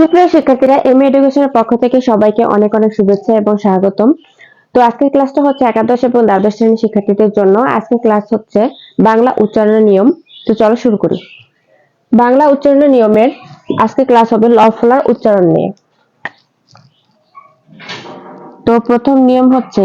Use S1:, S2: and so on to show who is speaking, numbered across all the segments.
S1: সুপ্রিয় শিক্ষার্থীরা এম এডুকেশনের পক্ষ থেকে সবাইকে অনেক অনেক শুভেচ্ছা এবং স্বাগতম। তো আজকের ক্লাসটা হচ্ছে একাদশ এবং দ্বাদশ শ্রেণির শিক্ষার্থীদের জন্য। আজকের ক্লাস হচ্ছে বাংলা উচ্চারণের নিয়ম। তো চলো শুরু করি। বাংলা উচ্চারণের নিয়মের আজকে ক্লাস হবে ল ফলার উচ্চারণ নিয়ে। তো প্রথম নিয়ম হচ্ছে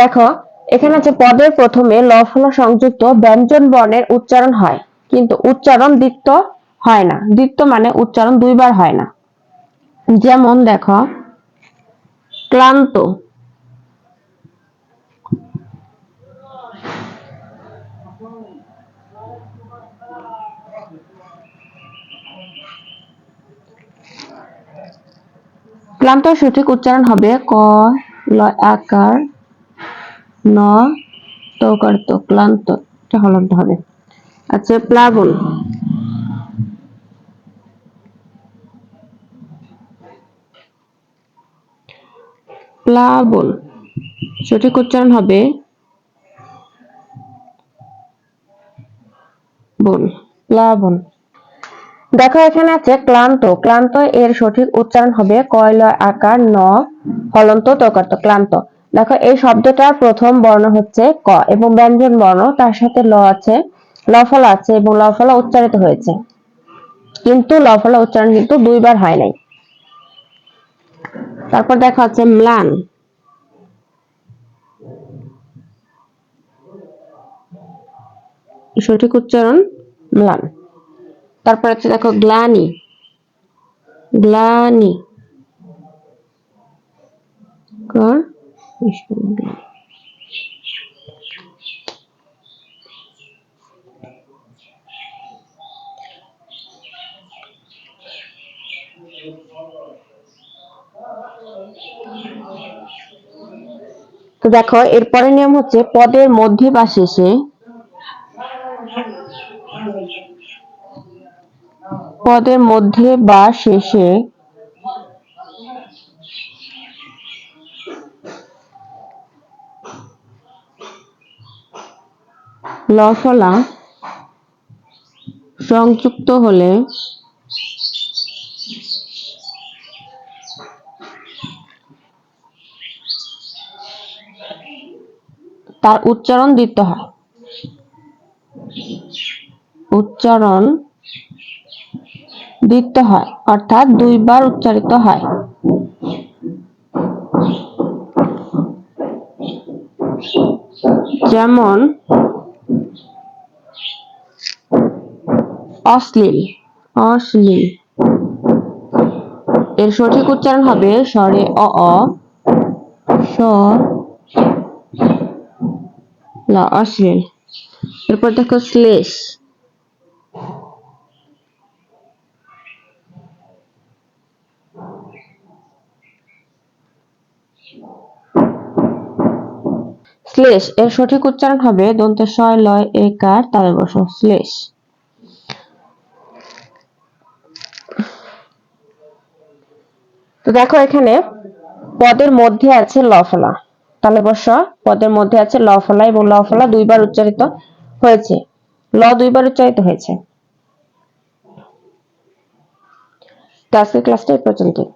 S1: দেখো, এখানে আছে পদের প্রথমে ল ফলা সংযুক্ত ব্যঞ্জন বর্ণের উচ্চারণ হয়, কিন্তু উচ্চারণ দ্বিত্ব হয় না। দ্বিত্ব মানে উচ্চারণ দুইবার হয় না। যেমন দেখো, ক্লান্ত ক্লান্ত সঠিক উচ্চারণ হবে ক, ল, আকার, ন তকার্ত ক্লান্ত, এটা হলন্ত হবে। আচ্ছা প্লাবন। প্লাবন। সঠিক উচ্চারণ হবে বল প্লাবন। দেখো, এখানে আছে ক্লান্ত। ক্লান্ত এর সঠিক উচ্চারণ হবে কয়লয় আকার ন হলন্ত তকার্ত ক্লান্ত। দেখো, এই শব্দটার প্রথম বর্ণ হচ্ছে ক এবং ব্যঞ্জন বর্ণ, তার সাথে ল আছে, লফলা আছে এবং লফলা উচ্চারিত হয়েছে। কিন্তু লফলা উচ্চারণ কিন্তু দুইবার হয় নাই। তারপর দেখা হচ্ছে ম্লান। সঠিক উচ্চারণ ম্লান। তারপর হচ্ছে দেখো গ্লানি। গ্লানি। তো দেখো এরপরে নিয়ম হচ্ছে পদের মধ্যে বা শেষে পদের মধ্যে বা শেষে লফলা সংযুক্ত হলে তার উচ্চারণ দিতে হয়। উচ্চারণ দিতে হয়, অর্থাৎ দুইবার উচ্চারিত হয়। যেমন, অশ্লীল অশ্লীল। এর সঠিক উচ্চারণ হবে স্বরে অ অ অশ্লীল। এরপর দেখো শ্লেষ। শ্লেষ, এর সঠিক উচ্চারণ হবে দন্ত শয় লয় একার তাদের বস শ্লেষ। তো দেখো এখানে পদের মধ্যে আছে লফলা তাহলে বস পদের মধ্যে আছে লফলা এবং লফলা দুইবার উচ্চারিত হয়েছে। ল দুইবার উচ্চারিত হয়েছে। তো আজকের ক্লাসটা এই পর্যন্তই।